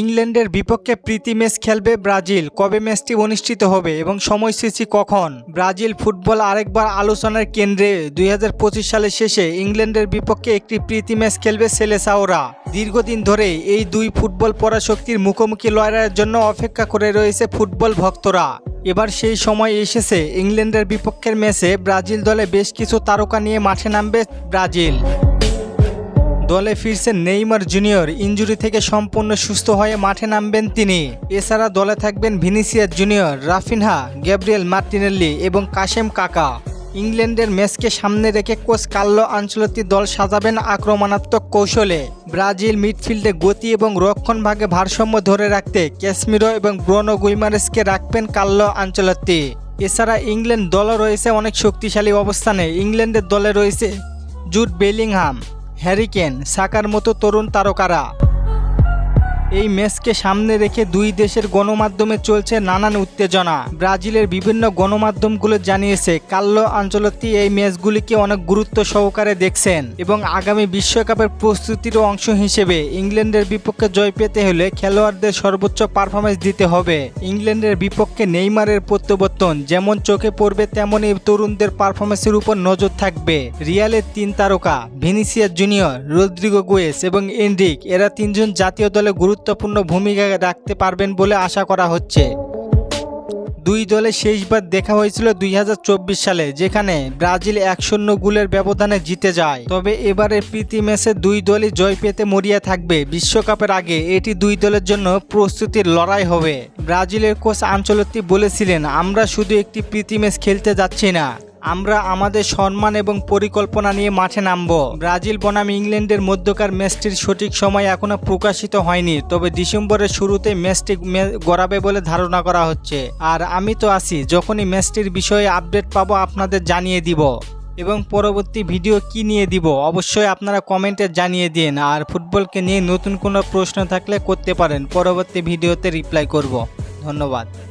ইংল্যান্ডের বিপক্ষে প্রীতি ম্যাচ খেলবে ব্রাজিল। কবে ম্যাচটি অনুষ্ঠিত হবে এবং সময়সূচি কখন? ব্রাজিল ফুটবল আরেকবার আলোচনার কেন্দ্রে। দুই হাজার পঁচিশ সালের শেষে ইংল্যান্ডের বিপক্ষে একটি প্রীতি ম্যাচ খেলবে সেলেসাওরা। দীর্ঘদিন ধরে এই দুই ফুটবল পরাশক্তির মুখোমুখি লড়াইয়ের জন্য অপেক্ষা করে রয়েছে ফুটবল ভক্তরা। এবার সেই সময় এসেছে ইংল্যান্ডের বিপক্ষের ম্যাচে ব্রাজিল দলে বেশ কিছু তারকা নিয়ে মাঠে নামবে ব্রাজিল। দলে ফিরছেন নেইমার জুনিয়র। ইঞ্জুরি থেকে সম্পূর্ণ সুস্থ হয়ে মাঠে নামবেন তিনি। এছাড়া দলে থাকবেন Vinicius Junior Raphinha, Gabriel Martinelli এবং কাশেম কাকা। ইংল্যান্ডের ম্যাচকে সামনে রেখে কোচ কার্লো আঞ্চলতি দল সাজাবেন আক্রমণাত্মক কৌশলে। ব্রাজিল মিডফিল্ডে গতি এবং রক্ষণ ভাগে ভারসাম্য ধরে রাখতে ক্যাসমিরো এবং ব্রোনো গুইমারেসকে রাখবেন কার্লো আঞ্চলতি এছাড়া ইংল্যান্ড দলও রয়েছে অনেক শক্তিশালী অবস্থানে। ইংল্যান্ডের দলে রয়েছে জুট বেলিংহাম। হ্যারিকেন সাকার মতো তরুণ তারকারা। এই ম্যাচকে সামনে রেখে দুই দেশের গণমাধ্যমে চলছে নানান উত্তেজনা। ব্রাজিলের বিভিন্ন গণমাধ্যমগুলো জানিয়েছে কাল্লো আঞ্চলতি এই ম্যাচগুলিকে অনেক গুরুত্ব সহকারে দেখছেন এবং আগামী বিশ্বকাপের প্রস্তুতির অংশ হিসেবে ইংল্যান্ডের বিপক্ষে জয় পেতে হলে খেলোয়াড়দের সর্বোচ্চ পারফরমেন্স দিতে হবে। ইংল্যান্ডের বিপক্ষে নেইমারের প্রত্যাবর্তন যেমন চোখে পড়বে তেমনই তরুণদের পারফরমেন্সের উপর নজর থাকবে। রিয়ালের তিন তারকা ভিনিসিয়াস জুনিয়র, রদ্রিগো গুয়েস এবং এন্ড্রিক এরা তিনজন জাতীয় দলে গুরুত্বপূর্ণ ভূমিকা রাখতে পারবেন বলে আশা করা হচ্ছে। দুই দলে শেষবার দেখা হয়েছিল দুই হাজার চব্বিশ সালে, যেখানে ব্রাজিল এক শূন্য গোলের ব্যবধানে জিতে যায়। তবে এবারে প্রীতি ম্যাচে দুই দলই জয় পেতে মরিয়া থাকবে। বিশ্বকাপের আগে এটি দুই দলের জন্য প্রস্তুতির লড়াই হবে। ব্রাজিলের কোচ আঞ্চলতি বলেছিলেন, আমরা শুধু একটি প্রীতি ম্যাচ খেলতে যাচ্ছি না। আমরা আমাদের সম্মান এবং পরিকল্পনা নিয়ে মাঠে নামব। ব্রাজিল বনাম ইংল্যান্ডের মধ্যকার ম্যাচটির সঠিক সময় এখনও প্রকাশিত হয়নি, তবে ডিসেম্বরের শুরুতে ম্যাচটি গড়াবে বলে ধারণা করা হচ্ছে। আর আমি তো আছি, যখনই ম্যাচটির বিষয়ে আপডেট পাবো আপনাদের জানিয়ে দিব। এবং পরবর্তী ভিডিও কি নিয়ে দিব, অবশ্যই আপনারা কমেন্টে জানিয়ে দিন। আর ফুটবলকে নিয়ে নতুন কোনো প্রশ্ন থাকলে করতে পারেন, পরবর্তী ভিডিওতে রিপ্লাই করব। ধন্যবাদ।